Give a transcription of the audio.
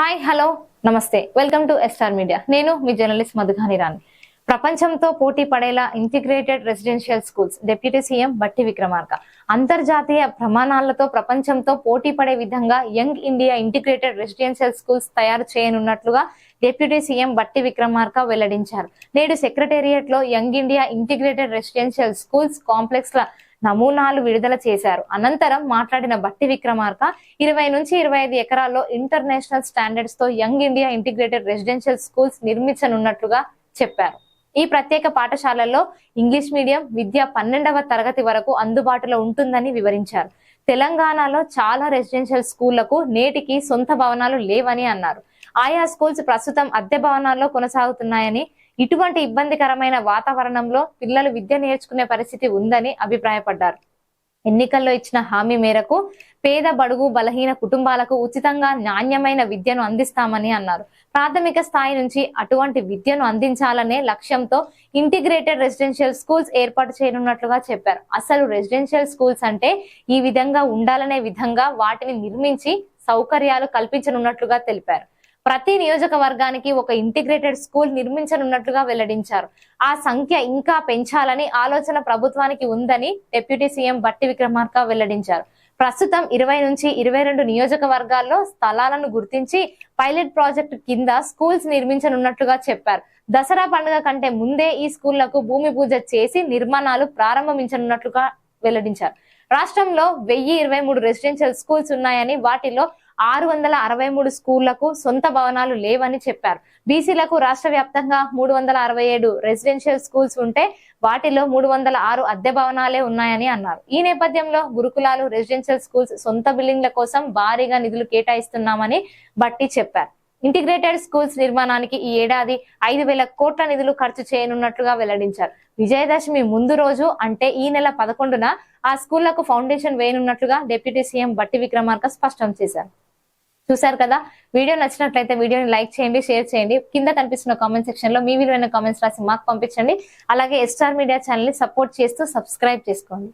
Hi hello నమస్తే. Welcome to Estar media. నేను మీ జర్నలిస్ట్ మధుఘాని రాణి. ప్రపంచంతో పోటీ పడేలా integrated residential schools deputy CM Bhatti Vikramarka. అంతర్జాతీయ ప్రమాణాలతో ప్రపంచంతో పోటీ పడే విధంగా young India integrated residential schools తయారు చేయనున్నట్లుగా డిప్యూటీ సీఎం బట్టి విక్రమార్క వెల్లడించారు. నేడు సెక్రటేరియట్లో young India integrated residential schools complex ల నమూనాలు విడుదల చేశారు. అనంతరం మాట్లాడిన బట్టి విక్రమార్క ఇరవై నుంచి ఇరవై ఐదు ఎకరాల్లో international స్టాండర్డ్స్తో young India integrated residential schools నిర్మించనున్నట్లుగా చెప్పారు. ఈ ప్రత్యేక పాఠశాలల్లో ఇంగ్లీష్ మీడియం విద్య పన్నెండవ తరగతి వరకు అందుబాటులో ఉంటుందని వివరించారు. తెలంగాణలో చాలా రెసిడెన్షియల్ స్కూళ్ళకు నేటికి సొంత భవనాలు లేవని అన్నారు. ఆయా స్కూల్స్ ప్రస్తుతం అద్దె భవనాల్లో కొనసాగుతున్నాయని ఇటువంటి ఇబ్బందికరమైన వాతావరణంలో పిల్లలు విద్య నేర్చుకునే పరిస్థితి ఉందని అభిప్రాయపడ్డారు. ఎన్నికల్లో ఇచ్చిన హామీ మేరకు పేద బడుగు బలహీన కుటుంబాలకు ఉచితంగా నాణ్యమైన విద్యను అందిస్తామని అన్నారు. ప్రాథమిక స్థాయి నుంచి అటువంటి విద్యను అందించాలనే లక్ష్యంతో ఇంటిగ్రేటెడ్ రెసిడెన్షియల్ స్కూల్స్ ఏర్పాటు చేయనున్నట్లుగా చెప్పారు. అసలు రెసిడెన్షియల్ స్కూల్స్ అంటే ఈ విధంగా ఉండాలనే విధంగా వాటిని నిర్మించి సౌకర్యాలు కల్పించనున్నట్లుగా తెలిపారు. ప్రతి నియోజకవర్గానికి ఒక ఇంటిగ్రేటెడ్ స్కూల్ నిర్మించనున్నట్లుగా వెల్లడించారు. ఆ సంఖ్య ఇంకా పెంచాలని ఆలోచన ప్రభుత్వానికి ఉందని డిప్యూటీ సీఎం బట్టి విక్రమార్క వెల్లడించారు. ప్రస్తుతం ఇరవై నుంచి ఇరవై రెండు నియోజకవర్గాల్లో స్థలాలను గుర్తించి పైలట్ ప్రాజెక్టు కింద స్కూల్స్ నిర్మించనున్నట్లుగా చెప్పారు. దసరా పండుగ కంటే ముందే ఈ స్కూళ్ళకు భూమి పూజ చేసి నిర్మాణాలు ప్రారంభించనున్నట్లుగా వెల్లడించారు. రాష్ట్రంలో వెయ్యి ఇరవై మూడు రెసిడెన్షియల్ స్కూల్స్ ఉన్నాయని వాటిలో ఆరు వందల అరవై మూడు స్కూళ్ళకు సొంత భవనాలు లేవని చెప్పారు. బీసీలకు రాష్ట్ర వ్యాప్తంగా మూడు వందల అరవై ఏడు రెసిడెన్షియల్ స్కూల్స్ ఉంటే వాటిలో మూడు వందల ఆరు అద్దె భవనాలే ఉన్నాయని అన్నారు. ఈ నేపథ్యంలో గురుకులాలు రెసిడెన్షియల్ స్కూల్స్ సొంత బిల్డింగ్ల కోసం భారీగా నిధులు కేటాయిస్తున్నామని బట్టి చెప్పారు. ఇంటిగ్రేటెడ్ స్కూల్స్ నిర్మాణానికి ఈ ఏడాది ఐదు వేల కోట్ల నిధులు ఖర్చు చేయనున్నట్లుగా వెల్లడించారు. విజయదశమి ముందు రోజు అంటే ఈ నెల పదకొండున ఆ స్కూళ్ళకు ఫౌండేషన్ వేయనున్నట్లుగా డిప్యూటీ సీఎం బట్టి విక్రమార్క స్పష్టం చేశారు. చూశారు కదా? వీడియో నచ్చినట్లయితే వీడియోని లైక్ చేయండి షేర్ చేయండి. కింద కనిపిస్తున్న కామెంట్ సెక్షన్లో మీ విలువైన కామెంట్స్ రాసి మాకు పంపించండి. అలాగే ఎస్టార్ మీడియా ఛానల్ని సపోర్ట్ చేస్తూ సబ్స్క్రైబ్ చేసుకోండి.